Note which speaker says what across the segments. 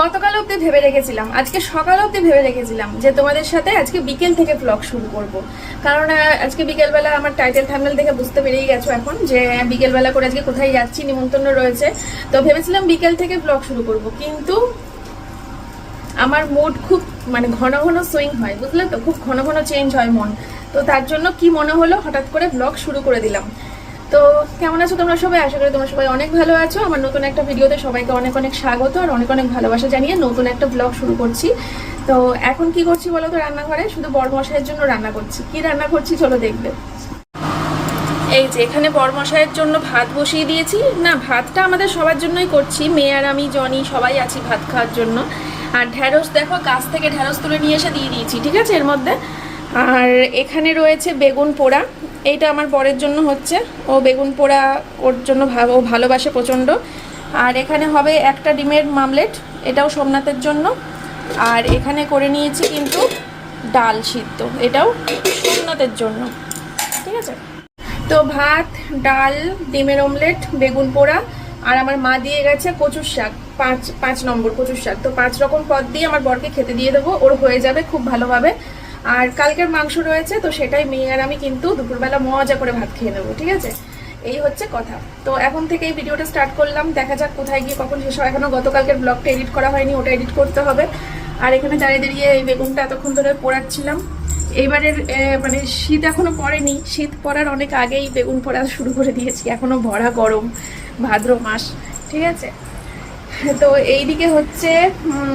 Speaker 1: গতকাল অবধি ভেবে রেখেছিলাম, আজকে সকাল অবধি ভেবে রেখেছিলাম যে তোমাদের সাথে আজকে বিকেল থেকে ব্লগ শুরু করব। কারণ আজকে বিকেলবেলা আমার টাইটেল থামনেল দেখে বুঝতে পেরেই গেছো এখন যে বিকেলবেলা করে আজকে কোথায় যাচ্ছি, নিমন্ত্রণ রয়েছে। তো ভেবেছিলাম বিকেল থেকে ব্লগ শুরু করব, কিন্তু আমার মুড খুব মানে ঘন ঘন সুইং হয়, বুঝলে তো? খুব ঘন ঘন চেঞ্জ হয় মন। তো তার জন্য কি মনে হলো? হঠাৎ করে ব্লগ শুরু করে দিলাম। তো কেমন আছো তোমরা সবাই? আশা করি তোমরা সবাই অনেক ভালো আছো। আমার নতুন একটা ভিডিওতে সবাইকে অনেক অনেক স্বাগত আর অনেক অনেক ভালোবাসা জানিয়ে নতুন একটা ব্লগ শুরু করছি। তো এখন কি করছি বলো তো রান্নাঘরে? শুধু বড়মশাইয়ের জন্য রান্না করছি। কি রান্না করছি চলো দেখবে। এই যে এখানে বরমশাইয়ের জন্য ভাত বসিয়ে দিয়েছি। না, ভাতটা আমাদের সবার জন্যই করছি। মেয়ে আর আমি, জনি সবাই আছি ভাত খাওয়ার জন্য। আর ঢ্যাঁড়স দেখো গাছ থেকে ঢ্যাঁড়স তুলে নিয়ে এসে দিয়ে দিয়েছি, ঠিক আছে, এর মধ্যে। আর এখানে রয়েছে বেগুন পোড়া। এইটা আমার বরের জন্য হচ্ছে। ও বেগুন পোড়া ওর জন্য ও ভালোবাসে প্রচণ্ড। আর এখানে হবে একটা ডিমের মামলেট, এটাও সোমনাথের জন্য। আর এখানে করে নিয়েছি কিন্তু ডাল সিদ্ধ, এটাও সোমনাথের জন্য। ঠিক আছে? তো ভাত, ডাল, ডিমের অমলেট, বেগুন পোড়া, আর আমার মা দিয়ে গেছে কচুর শাক, পাঁচ পাঁচ নম্বর কচুর শাক। তো পাঁচ রকম পদ দিয়ে আমার বরকে খেতে দিয়ে দেবো, ওর হয়ে যাবে খুব ভালোভাবে। আর কালকের মাংস রয়েছে, তো সেটাই মেয়ে আর আমি কিন্তু দুপুরবেলা মজা করে ভাত খেয়ে নেব, ঠিক আছে? এই হচ্ছে কথা। তো এখন থেকে এই ভিডিওটা স্টার্ট করলাম। দেখা যাক কোথায় গিয়ে কখন শেষ হয়। এখনও গতকালকের ব্লগটা এডিট করা হয়নি, ওটা এডিট করতে হবে। আর এখানে দাঁড়িয়ে দাঁড়িয়ে এই বেগুনটা এতক্ষণ ধরে পোড়াচ্ছিলাম। এইবারের মানে শীত এখনও পড়েনি। শীত পড়ার অনেক আগেই বেগুন পোড়া শুরু করে দিয়েছি। এখনও ভরা গরম, ভাদ্র মাস, ঠিক আছে? তো এইদিকে হচ্ছে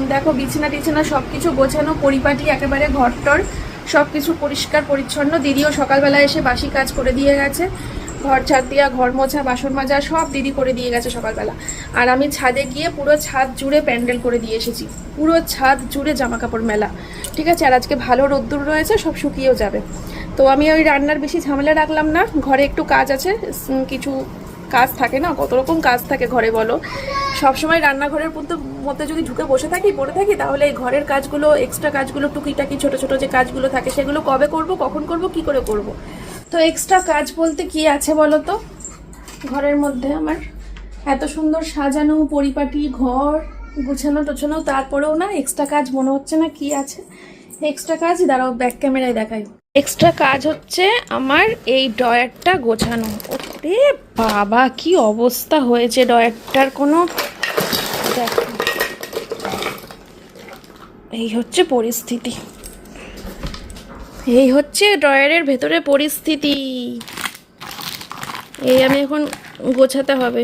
Speaker 1: দেখো বিছানা টিছানা সব কিছু গোছানো, পরিপাটি একেবারে ঘরটর সব কিছু পরিষ্কার, পরিচ্ছন্ন। দিদিও সকালবেলা এসে বাসি কাজ করে দিয়ে গেছে। ঘর ছাদ দিয়া, ঘর মোছা, বাসন মাজা সব দিদি করে দিয়ে গেছে সকালবেলা। আর আমি ছাদে গিয়ে পুরো ছাদ জুড়ে প্যান্ডেল করে দিয়ে এসেছি। পুরো ছাদ জুড়ে জামা কাপড় মেলা। ঠিক আছে? আর আজকে ভালো রোদ্দুর রয়েছে, সব শুকিয়েও যাবে। তো আমি ওই রান্নার বেশি ঝামেলা রাখলাম না। ঘরে একটু কাজ আছে। কিছু কাজ থাকে না? কত রকম কাজ থাকে ঘরে বলো। সবসময় রান্নাঘরের মধ্যে যদি ঢুকে বসে থাকি, পড়ে থাকি, তাহলে এই ঘরের কাজগুলো এক্সট্রা কাজগুলো, টুকিটাকি, ছোট ছোট যে কাজগুলো থাকে, সেগুলো কবে করব, কখন করব, কি করে করব? তো এক্সট্রা কাজ বলতে কি আছে বলো তো ঘরের মধ্যে আমার এত সুন্দর সাজানো, পরিপাটি ঘর, গুছানো, টোছানো, তারপরেও না এক্সট্রা কাজ মনে হচ্ছে না কি আছে। এক্সট্রা কাজ, দাঁড়াও ব্যাক ক্যামেরায় দেখাই। এক্সট্রা কাজ হচ্ছে আমার এই ডয়ারটা গোছানো। ওরে বাবা, কি অবস্থা হয়েছে ডয়ারটার কোনো এই হচ্ছে পরিস্থিতি। এই হচ্ছে ড্রয়ারের ভেতরে পরিস্থিতি। এই আমি এখন গোছাতে হবে।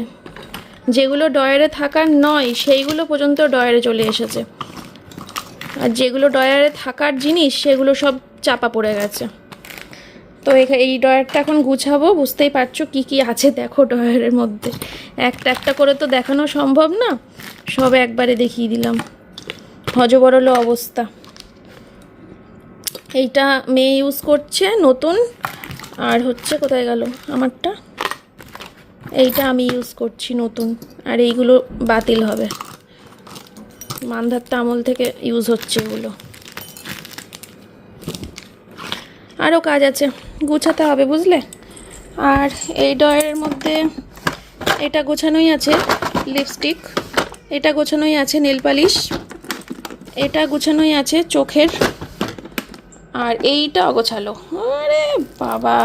Speaker 1: যেগুলো ডয়ারে থাকার নয়, সেইগুলো পর্যন্ত ডয়ারে চলে এসেছে। আর যেগুলো ডয়ারে থাকার জিনিস, সেগুলো সব চাপা পড়ে গেছে। তো এই ডয়ারটা এখন গুছাবো, বুঝতেই পারছ কি কি আছে দেখো ডয়ারের মধ্যে। একটা একটা করে তো দেখানো সম্ভব না, সব একবারে দেখিয়ে দিলাম। হজবরল অবস্থা। এইটা মেয়ে ইউজ করছে, নতুন। আর হচ্ছে কোথায় গেল আমারটা? এইটা আমি ইউজ করছি নতুন, আর এইগুলো বাতিল হবে। মান্ধারটা আমল থেকে ইউজ হচ্ছে এগুলো। আরও কাজ আছে, গুছাতে হবে বুঝলে? আর এই ডয়ের মধ্যে এটা গোছানোই আছে লিপস্টিক এটা গোছানোই আছে নেল পালিশ এটা গোছানোই আছে চোখের। আর এইটা অগোছালো। আরে বাবা!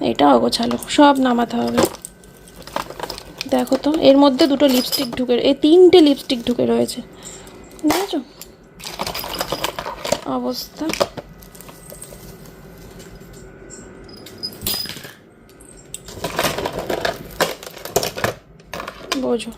Speaker 1: এটা অগোছালো। সব নামাতে হবে। দেখো তো, এর মধ্যে দুটো লিপস্টিক ঢুকে, এই তিনটে লিপস্টিক ঢুকে রয়েছে। দেখেছ অবস্থা। বোঝো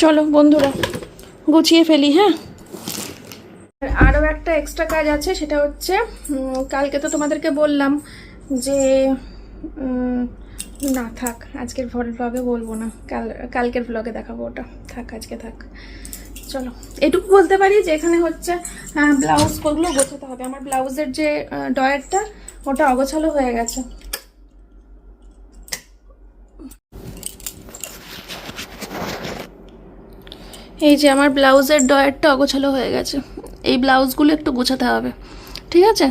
Speaker 1: চলো বন্ধুরা গুছিয়ে ফেলি হ্যাঁ? এক্সট্রা কাজ আছে, সেটা হচ্ছে কালকে তো তোমাদেরকে বললাম যে না, থাক, আজকের ভরের ব্লগে বলব না। কাল, কালকের ব্লগে দেখাবো ওটা। থাক, আজকে থাক। চলো, এটুকু বলতে পারি যে এখানে হচ্ছে ব্লাউজগুলো গোছাতে হবে। আমার ব্লাউজের যে ডয়ারটা ওটা অগোছালো হয়ে গেছে। এই যে আমার ব্লাউজের ডয়ারটা অগোছালো হয়ে গেছে। এই ব্লাউজগুলো একটু গোছাতে হবে। ঠিক আছে?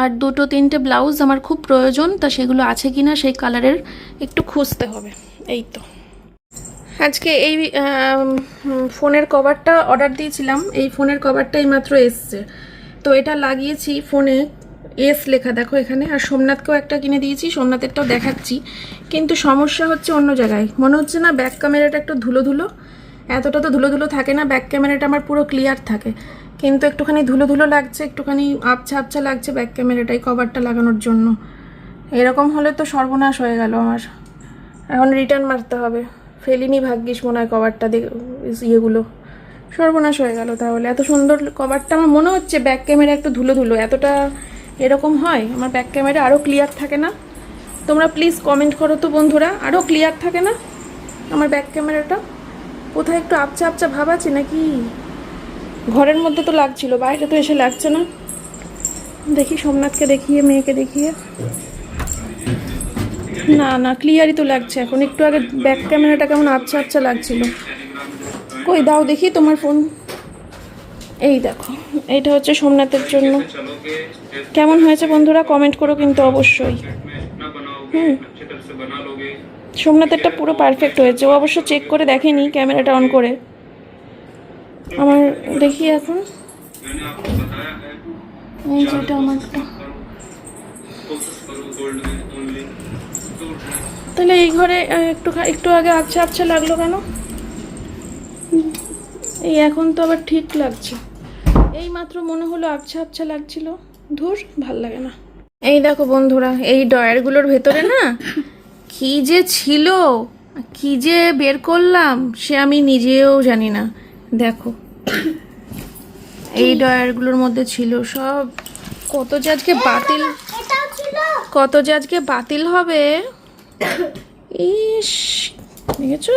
Speaker 1: আর দুটো, তিনটে ব্লাউজ আমার খুব প্রয়োজন, তা সেগুলো আছে কি না সেই কালারের একটু খুঁজতে হবে। এই তো। আজকে এই ফোনের কভারটা অর্ডার দিয়েছিলাম। এই ফোনের কভারটা এইমাত্র এসছে। তো এটা লাগিয়েছি ফোনে। এস লেখা, দেখো এখানে। আর সোমনাথকেও একটা কিনে দিয়েছি, সোমনাথেরটাও দেখাচ্ছি। কিন্তু সমস্যা হচ্ছে অন্য জায়গায়। মনে হচ্ছে না ব্যাক ক্যামেরাটা একটু ধুলো ধুলো। এতটা তো ধুলো ধুলো থাকে না ব্যাক ক্যামেরাটা আমার পুরো ক্লিয়ার থাকে। কিন্তু একটুখানি ধুলো ধুলো লাগছে, একটুখানি আবছা আবছা লাগছে ব্যাক ক্যামেরাটাই কভারটা লাগানোর জন্য। এরকম হলে তো সর্বনাশ হয়ে গেল আমার। এখন রিটার্ন মারতে হবে। ফেলিনি ভাগ্যিস মনে হয় কভারটা ইয়েগুলো। সর্বনাশ হয়ে গেল তাহলে। এত সুন্দর কভারটা আমার মনে হচ্ছে ব্যাক ক্যামেরা একটু ধুলো ধুলো। এতটা এরকম হয়? আমার ব্যাক ক্যামেরা আরও ক্লিয়ার থাকে না? তোমরা প্লিজ কমেন্ট করো তো বন্ধুরা। আরও ক্লিয়ার থাকে না? আমার ব্যাক ক্যামেরাটা কোথায় একটু আপচা আপচা ভাব আছে নাকি? ঘরের মধ্যে তো লাগছিল, বাইরে তো এসে লাগছে না। দেখি সোমনাথকে দেখিয়ে, মেয়েকে দেখিয়ে। না না ক্লিয়ারই তো লাগছে। এখন একটু আগে ব্যাক ক্যামেরাটা কেমন আবছা আবছা লাগছিল। কই, দাও দেখি তোমার ফোন এই দেখো, এইটা হচ্ছে সোমনাথের জন্য। কেমন হয়েছে বন্ধুরা? কমেন্ট করো কিন্তু অবশ্যই। হুম। সোমনাথেরটা পুরো পারফেক্ট হয়েছে। ও অবশ্য চেক করে দেখেনি ক্যামেরাটা অন করে। আমার দেখি এখন। তাহলে এই ঘরে একটু একটু আগে আবছা আবছা লাগল কেন? এই এখন তো আবার ঠিক লাগছে। এই মাত্র মনে হলো আবছা আবছা লাগছিল। ধুর, ভালো লাগে না। এই দেখো বন্ধুরা, এই ডয়ারগুলোর ভেতরে না কি যে ছিল কি যে বের করলাম, সে আমি নিজেও জানি না। দেখো। এই ডয়ারগুলোর মধ্যে ছিল সব। কত যে আজকে বাতিল কত যে আজকে বাতিল হবে। ইস দেখেছ?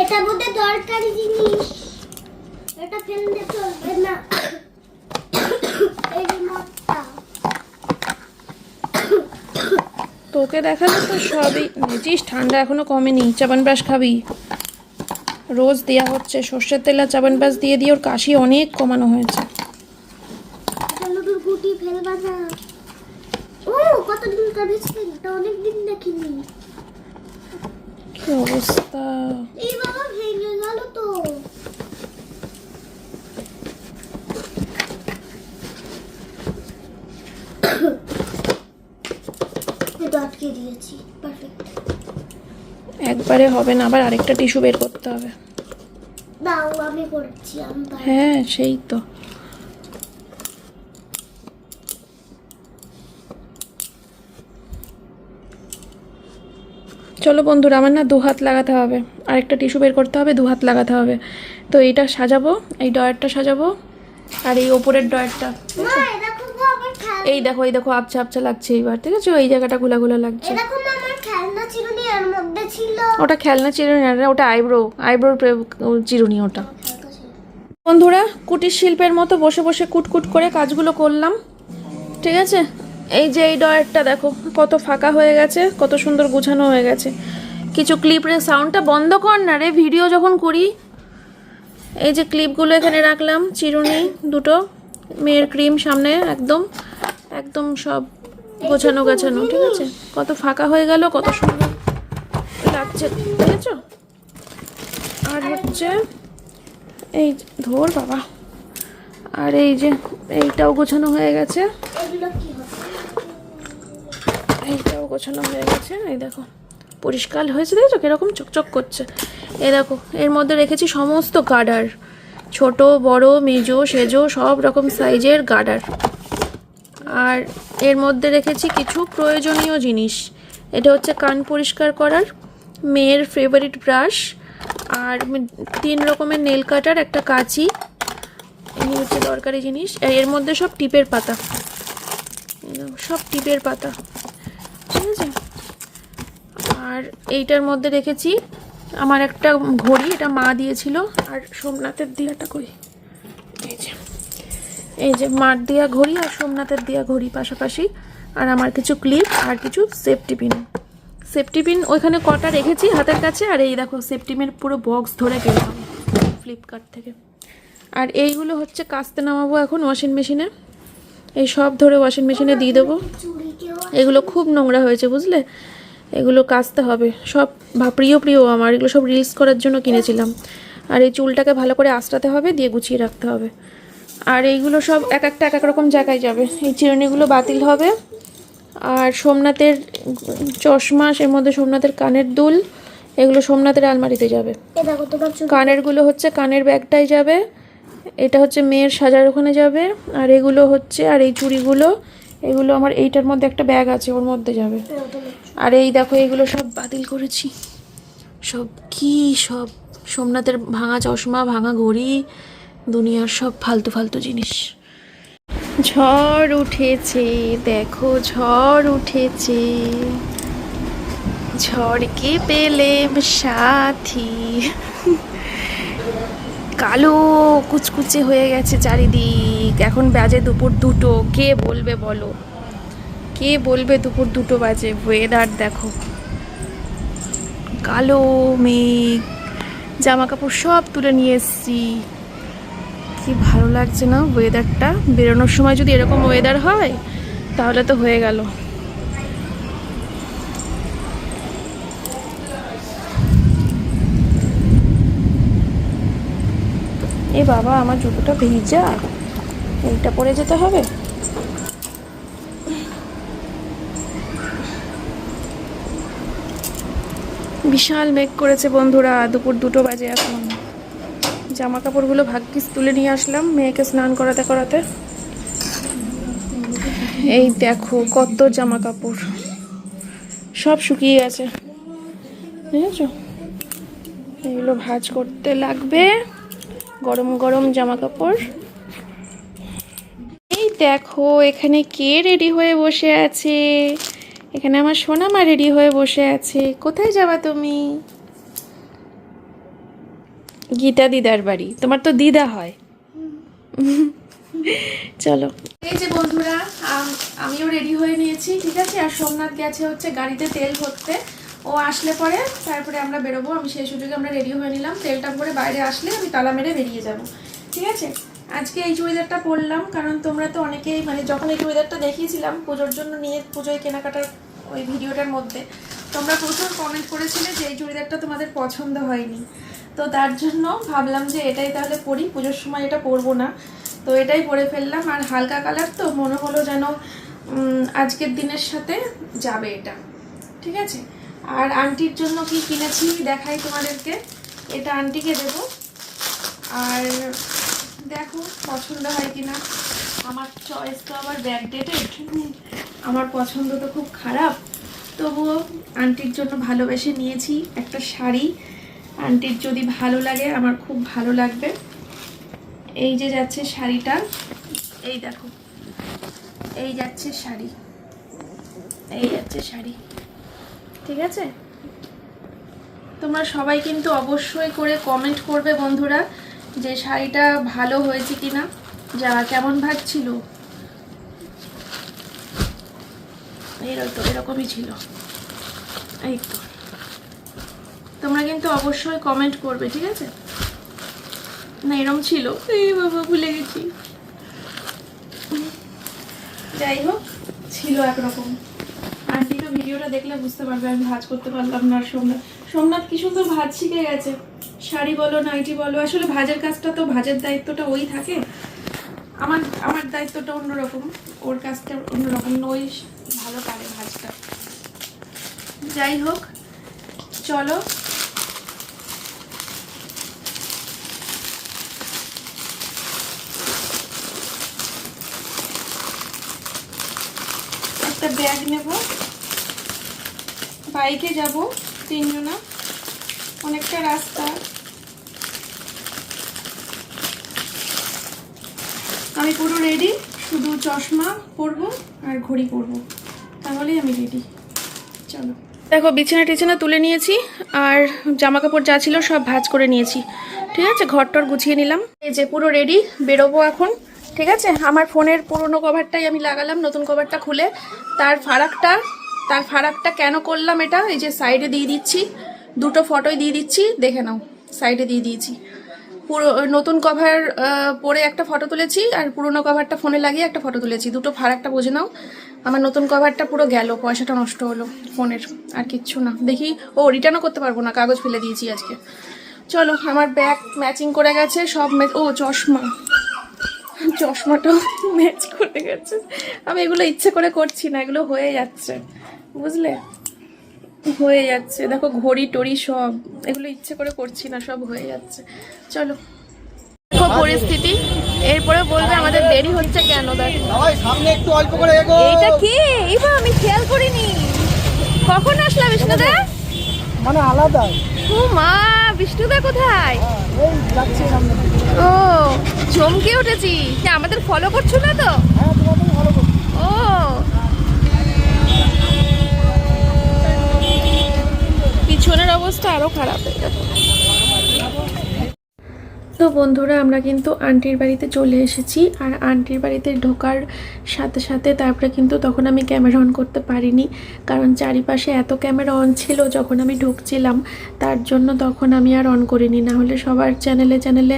Speaker 2: এটা বোধহয় দরকারি জিনিস। এটা ফেললে চলবে না।
Speaker 1: তোকে দেখালে তো সবই বুঝিস ঠান্ডা এখনও কমেনি। চাবান ব্রাশ খাবি। রোজ দেওয়া হচ্ছে। সর্ষের তেল আর চাবান ব্রাশ দিয়ে দিয়ে ওর কাশি অনেক কমানো হয়েছে। কি অবস্থা?
Speaker 2: ভেঙে তো। আটকে দিয়েছি পারফেক্ট
Speaker 1: একবারে হবে না আবার আরেকটা টিস্যু বের করতে হবে।
Speaker 2: আমি করছি
Speaker 1: হ্যাঁ সেই তো। চলো বন্ধুরা আমার না দু হাত লাগাতে হবে। আরেকটা টিস্যু বের করতে হবে দু হাত লাগাতে হবে। তো এইটা সাজাবো এই ডয়ারটা সাজাবো আর এই ওপরের ডয়ারটা এই দেখো এই দেখো আবছা আবছা লাগছে এইবার ঠিক আছে? এই জায়গাটা গুলা লাগছে।
Speaker 2: এরকম আমার খেলনা ছিল নি এর মধ্যে ছিল।
Speaker 1: ওটা খেলনা চিরুনি, না, ওটা আইব্রো, আইব্রোর চিরুনি ওটা। বন্ধুরা, কুটির শিল্পের মতো বসে বসে কুটকুট করে কাজগুলো করলাম। ঠিক আছে? এই যে এই ডয়ারটা দেখো, কত ফাঁকা হয়ে গেছে, কত সুন্দর গুছানো হয়ে গেছে। কিছু ক্লিপের সাউন্ডটা বন্ধ কর না রে, ভিডিও যখন করি, এই যে ক্লিপগুলো এখানে রাখলাম, চিরুনি দুটো, মেয়ের ক্রিম সামনে, একদম একদম সব গোছানো গাছানো, ঠিক আছে? কত ফাঁকা হয়ে গেল, কত সুন্দর লাগছে, দেখেছ? আর হচ্ছে, এই ধর বাবা। আর এই যে, এইটাও গোছানো হয়ে গেছে। এইটাও গোছানো হয়ে গেছে। এই দেখো, পরিষ্কার হয়েছে, দেখেছ? কীরকম চকচক করছে। এই দেখো, এর মধ্যে রেখেছি সমস্ত গার্ডার ছোট, বড়, মেজো, সেজো, সব রকম সাইজের গার্ডার আর এর মধ্যে রেখেছি কিছু প্রয়োজনীয় জিনিস। এটা হচ্ছে কান পরিষ্কার করার, মেয়ের ফেভারিট ব্রাশ আর তিন রকমের নেল কাটার একটা কাঁচি এই হচ্ছে দরকারি জিনিস। এর মধ্যে সব টিপের পাতা। সব টিপের পাতা। ঠিক আছে? আর এইটার মধ্যে রেখেছি, আমার একটা ঘড়ি, এটা মা দিয়েছিল, আর সোমনাথের দিয়াটা কই? এই যে এই যে মার দেওয়া ঘড়ি আর সোমনাথের দেওয়া ঘড়ি পাশাপাশি, আর আমার কিছু ক্লিপ আর কিছু সেফটি পিন সেফটি পিন ওইখানে কটা রেখেছি হাতের কাছে, আর এই দেখো সেফটি পিন পুরো বক্স ধরে গেলাম ফ্লিপকার্ট থেকে। আর এইগুলো হচ্ছে কাস্তে নামাবো এখন ওয়াশিং মেশিনে এই সব ধরে ওয়াশিং মেশিনে দিয়ে দেবো। এগুলো খুব নোংরা হয়েছে, বুঝলে? এগুলো কাচতে হবে। সব প্রিয় প্রিয় আমার, এগুলো সব রিলস করার জন্য কিনেছিলাম। আর এই চুলটাকে ভালো করে আঁচড়াতে হবে, দিয়ে গুছিয়ে রাখতে হবে। আর এইগুলো সব এক একটা এক এক রকম জায়গায় যাবে। এই চিরুনিগুলো বাতিল হবে। আর সোমনাথের চশমা এর মধ্যে সোমনাথের কানের দুল এগুলো সোমনাথের আলমারিতে যাবে। কানেরগুলো হচ্ছে কানের ব্যাগটাই যাবে। এটা হচ্ছে মেয়ের সাজার ওখানে যাবে। আর এগুলো হচ্ছে আর এই চুড়িগুলো এগুলো আমার এইটার মধ্যে একটা ব্যাগ আছে ওর মধ্যে যাবে। আর এই দেখো এগুলো সব বাতিল করেছি। সব কি সব? সোমনাথের ভাঙা চশমা ভাঙা ঘড়ি দুনিয়ার সব ফালতু ফালতু জিনিস। ঝড় উঠেছে, দেখো ঝড় উঠেছে। ঝড়কে পেলেম সাথী? কালো কুচকুচে হয়ে গেছে চারিদিক। এখন বাজে দুপুর দুটো। কে বলবে বলো? কে বলবে দুপুর দুটো বাজে? ওয়েদার দেখো। কালো মেঘ জামা কাপড় সব তুলে নিয়ে এসছি। কি ভালো লাগছে না ওয়েদারটা বেরোনোর সময় যদি এরকম ওয়েদার হয়, তাহলে তো হয়ে গেল। এ বাবা, আমার জুতোটা ভিজা। এইটা পরে যেতে হবে? বিশাল মেঘ করেছে বন্ধুরা, দুপুর দুটো বাজে এখন। জামা কাপড়গুলো ভাগ্যিস তুলে নিয়ে আসলাম, মেয়েকে স্নান করাতে করাতে। এই দেখো কত জামা কাপড় সব শুকিয়ে গেছে। বুঝেছ এগুলো ভাজ করতে লাগবে। গরম গরম জামা কাপড় এই দেখো, এখানে কে রেডি হয়ে বসে আছে? এখানে আমার সোনামা রেডি হয়ে বসে আছে। কোথায় যাবা তুমি? গীতা দিদার বাড়ি। তোমার তো দিদা হয়। চলো। এই যে বন্ধুরা আমিও রেডি হয়ে নিয়েছি, ঠিক আছে? আর সোমনাথ গেছে হচ্ছে গাড়িতে তেল ভরতে। ও আসলে পরে, তারপরে আমরা বেরোবো। আমি সেই সুযোগে আমরা রেডি হয়ে নিলাম। তেলটা ভরে বাইরে আসলে আমি তালা মেরে বেরিয়ে যাব, ঠিক আছে? আজকে এই চুড়িদারটা পরলাম, কারণ তোমরা তো অনেকেই মানে যখন এই চুড়িদারটা দেখিয়েছিলাম, পুজোর জন্য নিয়ে পুজোয় কেনাকাটার ওই ভিডিওটার মধ্যে, তোমরা প্রচুর কমেন্ট করেছিলে যে এই চুড়িদারটা তোমাদের পছন্দ হয়নি। তো তার জন্য ভাবলাম যে এটাই তাহলে পরি পুজোর সময় এটা পরবো না। তো এটাই পরে ফেললাম, আর হালকা কালার তো, মনে হলো যেন আজকের দিনের সাথে যাবে এটা। ঠিক আছে? আর আন্টির জন্য কি কিনেছি দেখাই তোমাদেরকে। এটা আন্টিকে দেব। আর দেখো, পছন্দ হয় কিনা। আমার চয়েস তো আবার ব্যাকডেটেড আমার পছন্দ তো খুব খারাপ। তবুও আন্টির জন্য ভালোবেসে নিয়েছি একটা শাড়ি। আন্টির যদি ভালো লাগে, আমার খুব ভালো লাগবে। এই যে যাচ্ছে শাড়িটা, এই দেখো, এই যাচ্ছে শাড়ি, এই যাচ্ছে শাড়ি, ঠিক আছে? তোমরা সবাই কিন্তু অবশ্যই করে কমেন্ট করবে বন্ধুরা যে শাড়িটা ভালো হয়েছে কিনা যা কেমন ভাবছিল এরকম তো, এরকমই ছিল। এই তো। তোমরা কিন্তু অবশ্যই কমেন্ট করবে, ঠিক আছে? না, এরম ছিল। এই বাবা, ভুলে গেছি। যাই হোক, ছিল একরকম। আন্টি তো ভিডিওটা দেখলে বুঝতে পারবে, আমি ভাজ করতে পারলাম না সোমনাথ। সোমনাথ কি সুন্দর ভাজ শিখে গেছে। শাড়ি বলো, নাইটি বলো, আসলে ভাজের কাজটা তো ভাজের দায়িত্বটা ওই থাকে। আমার আমার দায়িত্বটা অন্যরকম, ওর কাজটা অন্যরকম, ওই ভালো পারে ভাজটা। যাই হোক, চলো। একটা ব্যাগ নেব। বাইকে যাব, তিনজনা। অনেকটা রাস্তা। আমি পুরো রেডি শুধু চশমা পরবো আর ঘড়ি পরবো। তাহলেই আমি রেডি চলো। দেখো, বিছানা টিছানা তুলে নিয়েছি আর জামা কাপড় যা ছিল সব ভাঁজ করে নিয়েছি। ঠিক আছে, ঘরটর গুছিয়ে নিলাম। এই যে পুরো রেডি বেরোবো এখন। ঠিক আছে? আমার ফোনের পুরনো কভারটাই আমি লাগালাম, নতুন কভারটা খুলে। তার ফারাকটা তার ফারাকটা কেন করলাম এটা? এই যে সাইডে দিয়ে দিচ্ছি, দুটো ফটোই দিয়ে দিচ্ছি, দেখে নাও সাইডে দিয়ে দিয়েছি। পুরো, নতুন কভার পরে একটা ফটো তুলেছি, আর পুরনো কভারটা ফোনে লাগিয়ে একটা ফটো তুলেছি। দুটো ফারাকটা বুঝে নাও, আমার নতুন কভারটা পুরো গেল, পয়সাটা নষ্ট হলো ফোনের, আর কিচ্ছু না। দেখি, ও রিটার্নও করতে পারব না, কাগজ ফেলে দিয়েছি আজকে। চলো, আমার ব্যাগ ম্যাচিং করে গেছে, সব ও, চশমা। চশমাটাও ম্যাচ করে গেছে। আমি এগুলো ইচ্ছে করে করছি না এগুলো হয়ে যাচ্ছে। বুঝলে? হয়ে যাচ্ছে। দেখো ঘড়ি টড়ি সব এগুলো ইচ্ছে করে করছি না সব হয়ে যাচ্ছে। চলো। পরিস্থিতি। এরপরে বলবে আমাদের দেরি হচ্ছে কেন দেখো।
Speaker 3: সামনে একটু অল্প করে
Speaker 1: এইটা কি? এইবা আমি খেয়াল করিনি। কখন আসলা বিষ্ণুদা?
Speaker 3: মানে আলাদা।
Speaker 1: ও মা বিষ্ণুদা কোথায়? ও চমকে উঠেছি। আমাদের ফলো করছ না তো?
Speaker 3: হ্যাঁ
Speaker 1: ও। পিছনের অবস্থা আরও খারাপ হয়ে গেল তো বন্ধুরা, আমরা কিন্তু আন্টির বাড়িতে চলে এসেছি আর আন্টির বাড়িতে ঢোকার সাথে সাথে তারপরে কিন্তু তখন আমি ক্যামেরা অন করতে পারিনি। কারণ চারিপাশে এত ক্যামেরা অন ছিল যখন আমি ঢুকছিলাম, তার জন্য তখন আমি আর অন করিনি। না হলে সবার চ্যানেলে চ্যানেলে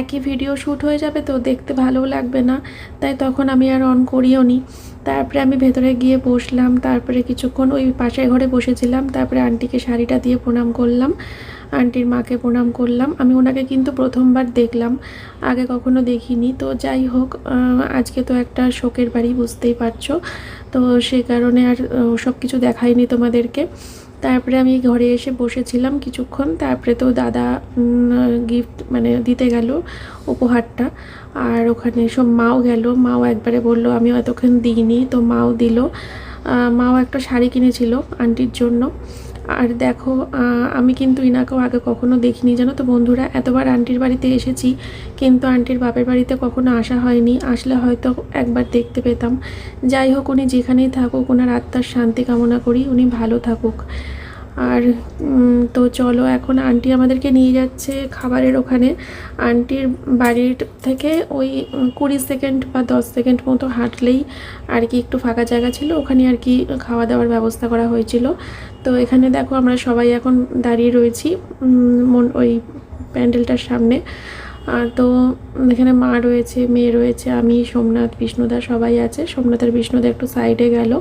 Speaker 1: একই ভিডিও শ্যুট হয়ে যাবে তো দেখতে ভালোও লাগবে না। তাই তখন আমি আর অন করিও নি। তারপরে আমি ভেতরে গিয়ে বসলাম। তারপরে কিছুক্ষণ ওই পাশের ঘরে বসেছিলাম। তারপরে আন্টিকে শাড়িটা দিয়ে প্রণাম করলাম। আন্টির মাকে প্রণাম করলাম। আমি ওনাকে কিন্তু প্রথমবার দেখলাম, আগে কখনো দেখিনি। তো যাই হোক আজকে তো একটা শোকের বাড়ি, বুঝতেই পারছ। তো সে কারণে আর সব কিছু দেখাইনি তোমাদেরকে। তারপরে আমি ঘরে এসে বসেছিলাম কিছুক্ষণ। তারপরে তো দাদা গিফট মানে দিতে গেল উপহারটা। আর ওখানে সব মাও গেল। মাও একবারে বলল আমি এতক্ষণ দিইনি। তো মাও দিল। মাও একটা শাড়ি কিনেছিল আন্টির জন্য। আর দেখো আমি কিন্তু ইনাকেও আগে কখনো দেখিনি, জানো তো বন্ধুরা? এতবার আন্টির বাড়িতে এসেছি, কিন্তু আন্টির বাপের বাড়িতে কখনো আসা হয়নি। আসলে হয়তো একবার দেখতে পেতাম। যাই হোক, উনি যেখানেই থাকুক ওনার আত্মার শান্তি কামনা করি, উনি ভালো থাকুক। আর তো চলো এখন আন্টি আমাদেরকে নিয়ে যাচ্ছে খাবারের ওখানে। আন্টির বাড়ির থেকে ওই কুড়ি সেকেন্ড বা দশ সেকেন্ড মতো হাঁটলেই আর কি একটু ফাঁকা জায়গা ছিল, ওখানে আর কি খাওয়া দাওয়ার ব্যবস্থা করা হয়েছিল। তো এখানে দেখো আমরা সবাই এখন দাঁড়িয়ে রয়েছি ওই প্যান্ডেলটার সামনে। তো এখানে মা রয়েছে, মেয়ে রয়েছে, আমি, সোমনাথ, বিষ্ণুদা সবাই আছে। সোমনাথ আর বিষ্ণুদা একটু সাইডে গেল।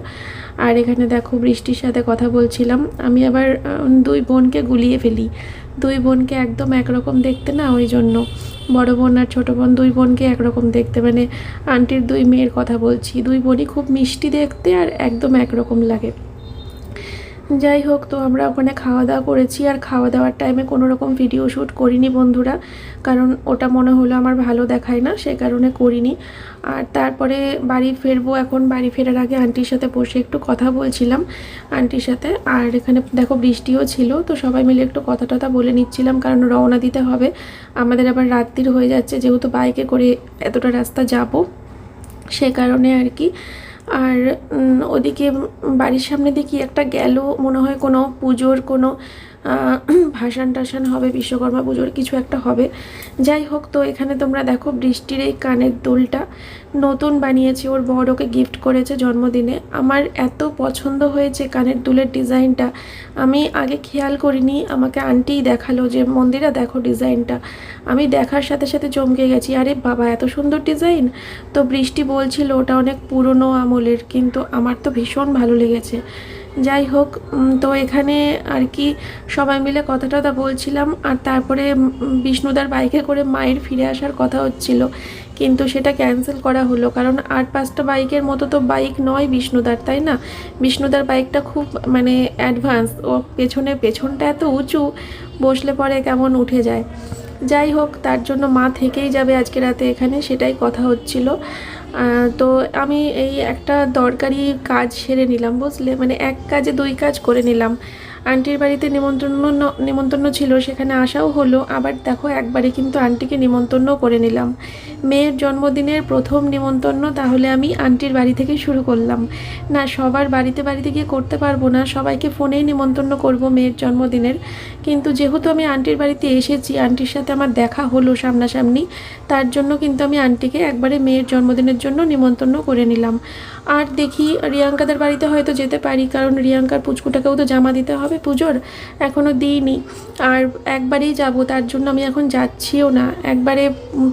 Speaker 1: আর এখানে দেখো বৃষ্টির সাথে কথা বলছিলাম। আমি আবার দুই বোনকে গুলিয়ে ফেলি। দুই বোনকে একদম একরকম দেখতে না ওই জন্য। বড় বোন আর ছোটো বোন দুই বোনকে একরকম দেখতে। মানে আন্টির দুই মেয়ের কথা বলছি। দুই বোনই খুব মিষ্টি দেখতে আর একদম একরকম লাগে। যাই হোক, তো আমরা ওখানে খাওয়া দাওয়া করেছি আর খাওয়া দাওয়ার টাইমে কোনো রকম ভিডিও শ্যুট করিনি বন্ধুরা। কারণ ওটা মনে হলো আমার ভালো দেখায় না, সে কারণে করিনি। আর তারপরে বাড়ি ফিরবো এখন, বাড়ি ফেরার আগে আন্টির সাথে বসে একটু কথা বলছিলাম আন্টির সাথে। আর এখানে দেখো বৃষ্টিও ছিল, তো সবাই মিলে একটু কথা টথা বলে নিচ্ছিলাম, কারণ রওনা দিতে হবে। আমাদের আবার রাত্রির হয়ে যাচ্ছে, যেহেতু বাইকে করে এতটা রাস্তা যাব, সে কারণে আর কি। আর ওদিকে বাড়ির সামনে দেখি একটা গেল মনে হয় কোনো পুজোর কোনো ভাসান টাসান হবে, বিশ্বকর্মা পুজোর কিছু একটা হবে। যাই হোক, তো এখানে তোমরা দেখো বৃষ্টির এই কানের দুলটা নতুন বানিয়েছে, ওর বড়কে গিফট করেছে জন্মদিনে। আমার এত পছন্দ হয়েছে কানের দুলের ডিজাইনটা। আমি আগে খেয়াল করিনি, আমাকে আন্টিই দেখাল যে, মন্দিরা দেখো ডিজাইনটা। আমি দেখার সাথে সাথে চমকে গেছি, আরে বাবা, এত সুন্দর ডিজাইন! তো বৃষ্টি বলছিল ওটা অনেক পুরনো আমলের, কিন্তু আমার তো ভীষণ ভালো লেগেছে। যাই হোক তো এখানে আর কি সবাই মিলে কথা টথা বলছিলাম। আর তারপরে বিষ্ণুদার বাইকে করে মায়ের ফিরে আসার কথা হচ্ছিল। কিন্তু সেটা ক্যান্সেল করা হলো। কারণ আট পাঁচটা বাইকের মতো তো বাইক নয় বিষ্ণুদার, তাই না? বিষ্ণুদার বাইকটা খুব মানে অ্যাডভান্স ও পেছনে, পেছনটা এত উঁচু, বসলে পরে কেমন উঠে যায়। যাই হোক, তার জন্য মা থেকেই যাবে আজকে রাতে এখানে, সেটাই কথা হচ্ছিল। তো আমি এই একটা দরকারি কাজ সেরে নিলাম, বুঝলে? মানে এক কাজে দুই কাজ করে নিলাম। আন্টির বাড়িতে নিমন্ত্রণ নিমন্ত্রণ ছিল, সেখানে আসাও হলো। আবার দেখো একবারে কিন্তু আন্টিকে নিমন্ত্রণ করে নিলাম। মেয়ের জন্মদিনের প্রথম নিমন্ত্রণ, তাহলে আমি আন্টির বাড়ি থেকে শুরু করলাম। না, সবার বাড়িতে বাড়িতে গিয়ে করতে পারব না, সবাইকে ফোনেই নিমন্ত্রণ করব মেয়ের জন্মদিনের। কিন্তু যেহেতু আমি আন্টির বাড়িতে এসেছি, আন্টির সাথে আমার দেখা হলো সামনাসামনি, তার জন্য কিন্তু আমি আন্টিকে একবারে মেয়ের জন্মদিনের জন্য নিমন্ত্রণ করে নিলাম। আর দেখি, রিয়াঙ্কাদের বাড়িতে হয়তো যেতে পারি, কারণ রিয়াঙ্কার পুচকুটাকেও তো জামা দিতে হবে। পুজোর? এখনও দিইনি। আর একবারেই যাব, তার জন্য আমি এখন যাচ্ছিও না। একবারে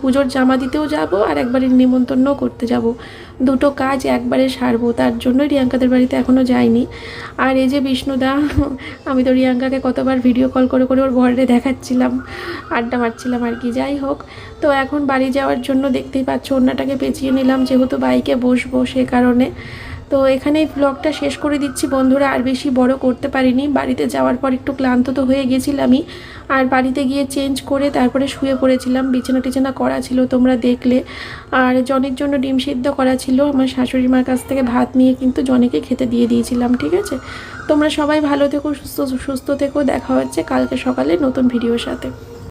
Speaker 1: পুজোর জামা দিতেও যাব আর একবারে নিমন্ত্রণও করতে যাব। দুটো কাজ একবারে সারবো, তার জন্য রিয়াঙ্কাদের বাড়িতে এখনও যাইনি। আর এই যে বিষ্ণুদা, আমি তো রিয়াঙ্কাকে কতবার ভিডিও কল করে করে ওর ঘরে দেখাচ্ছিলাম, আড্ডা মারছিলাম আর কি, যাই হোক। তো এখন বাড়ি যাওয়ার জন্য দেখতেই পাচ্ছ অন্যটাকে পেঁচিয়ে নিলাম, যেহেতু বাইকে বসবো সে কারণে। তো এখানেই ব্লগটা শেষ করে দিচ্ছি। বন্ধুরা, আর বেশি বড় করতে পারিনি। বাড়িতে যাওয়ার পর একটু ক্লান্ত তো হয়ে গেছিলামই। আর বাড়িতে গিয়ে চেঞ্জ করে তারপরে শুয়ে পড়েছিলাম। বিছানা টিছানা করা ছিল তোমরা দেখলে। আর জনের জন্য ডিম সিদ্ধ করা ছিল। আমার শাশুড়ি মার কাছ থেকে ভাত নিয়ে কিন্তু জনিকে খেতে দিয়ে দিয়েছিলাম, ঠিক আছে? তোমরা সবাই ভালো থেকো, সুস্থ সুস্থ থেকো। দেখা হচ্ছে কালকে সকালে নতুন ভিডিওর সাথে।